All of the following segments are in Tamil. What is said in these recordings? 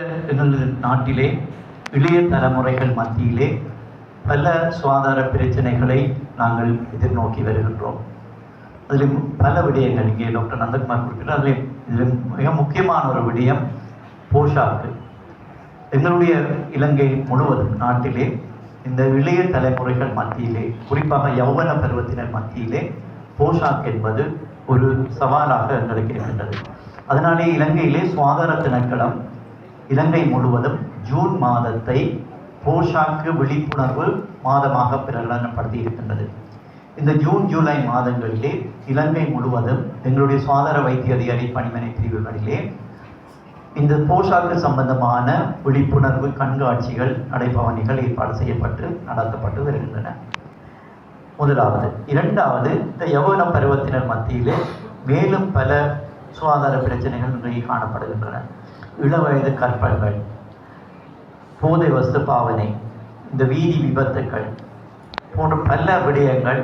எங்களது நாட்டிலே இளைய தலைமுறைகள் மத்தியிலே பல சுகாதார பிரச்சனைகளை நாங்கள் எதிர்நோக்கி வருகின்றோம். அதில் பல விடயங்கள் இங்கே டாக்டர் நந்தகுமார் குறிப்பிட்டார். அதில் இதில் மிக முக்கியமான ஒரு விடயம் போஷாக்கு. எங்களுடைய இலங்கை முழுவதும் நாட்டிலே இந்த இளைய தலைமுறைகள் மத்தியிலே குறிப்பாக யௌவன பருவத்தினர் மத்தியிலே போஷாக் என்பது ஒரு சவாலாக எங்களுக்கு இருக்கின்றது. அதனாலே இலங்கையிலே சுகாதார திணைக்களம் இலங்கை முழுவதும் ஜூன் மாதத்தை போஷாக்கு விழிப்புணர்வு மாதமாக பிரகடனப்படுத்தி இருக்கின்றது. இந்த ஜூன் ஜூலை மாதங்களிலே இலங்கை முழுவதும் எங்களுடைய சுகாதார வைத்திய அதிகாரி பணிமனை பிரிவுகளிலே இந்த போஷாக்கு சம்பந்தமான விழிப்புணர்வு கண்காட்சிகள் நடைபவனிகள் ஏற்பாடு செய்யப்பட்டு நடத்தப்பட்டு வருகின்றன. முதலாவது இரண்டாவது இந்த யவன பருவத்தினர் மத்தியிலே மேலும் பல சுகாதார பிரச்சனைகள் இன்றைக்கு காணப்படுகின்றன. இளவயது கற்பங்கள் போதை வஸ்து பாவனை இந்த வீதி விபத்துக்கள் போன்ற பல விடயங்கள்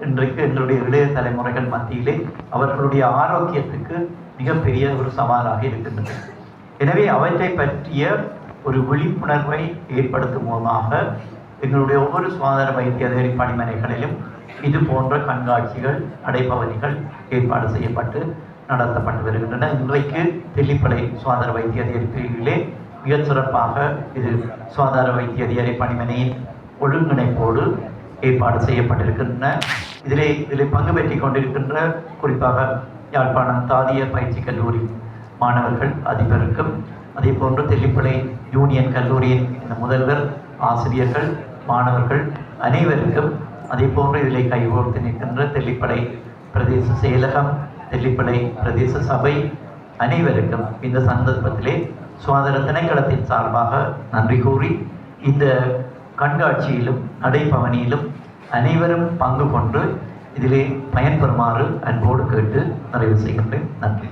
இன்றைக்கு எங்களுடைய இளைய தலைமுறைகள் மத்தியிலே அவர்களுடைய ஆரோக்கியத்துக்கு மிகப்பெரிய ஒரு சவாலாக இருக்கின்றது. எனவே அவற்றை பற்றிய ஒரு விழிப்புணர்வை ஏற்படுத்தும் மூலமாக எங்களுடைய ஒவ்வொரு சுகாதார வைத்திய அதிகாரி பணிமனைகளிலும் இது போன்ற கண்காட்சிகள் நடைபவனிகள் ஏற்பாடு செய்யப்பட்டு நடத்தப்பட்டு வருகின்றன. இன்றைக்கு தெல்லிப்பளை சுகாதார வைத்திய அதிகாரிகளிலே பிரிவிலே மிகச் சிறப்பாக இது சுகாதார வைத்திய அதிகாரி பணிமனையின் ஒழுங்கிணைப்போடு ஏற்பாடு செய்யப்பட்டிருக்கின்றன. இதிலே இதில் பங்கு பெற்றிக் கொண்டிருக்கின்ற குறிப்பாக யாழ்ப்பாணம் தாதிய பயிற்சி கல்லூரி மாணவர்கள் அதிபருக்கும் அதே போன்று தெல்லிப்பளை யூனியன் கல்லூரியின் இந்த முதல்வர் ஆசிரியர்கள் மாணவர்கள் அனைவருக்கும் அதே போன்று இதில் கைகோர்த்து நிற்கின்ற தெல்லிப்பளை பிரதேச செயலகம் தெல்லிப்பளை பிரதேச சபை அனைவருக்கும் இந்த சந்தர்ப்பத்திலே சுகாதார திணைக்களத்தின் சார்பாக நன்றி கூறி இந்த கண்காட்சியிலும் நடைபவனியிலும் அனைவரும் பங்கு கொண்டு இதிலே பயன்பெறுமாறு அன்போடு கேட்டு நிறைவு செய்கின்றேன். நன்றி.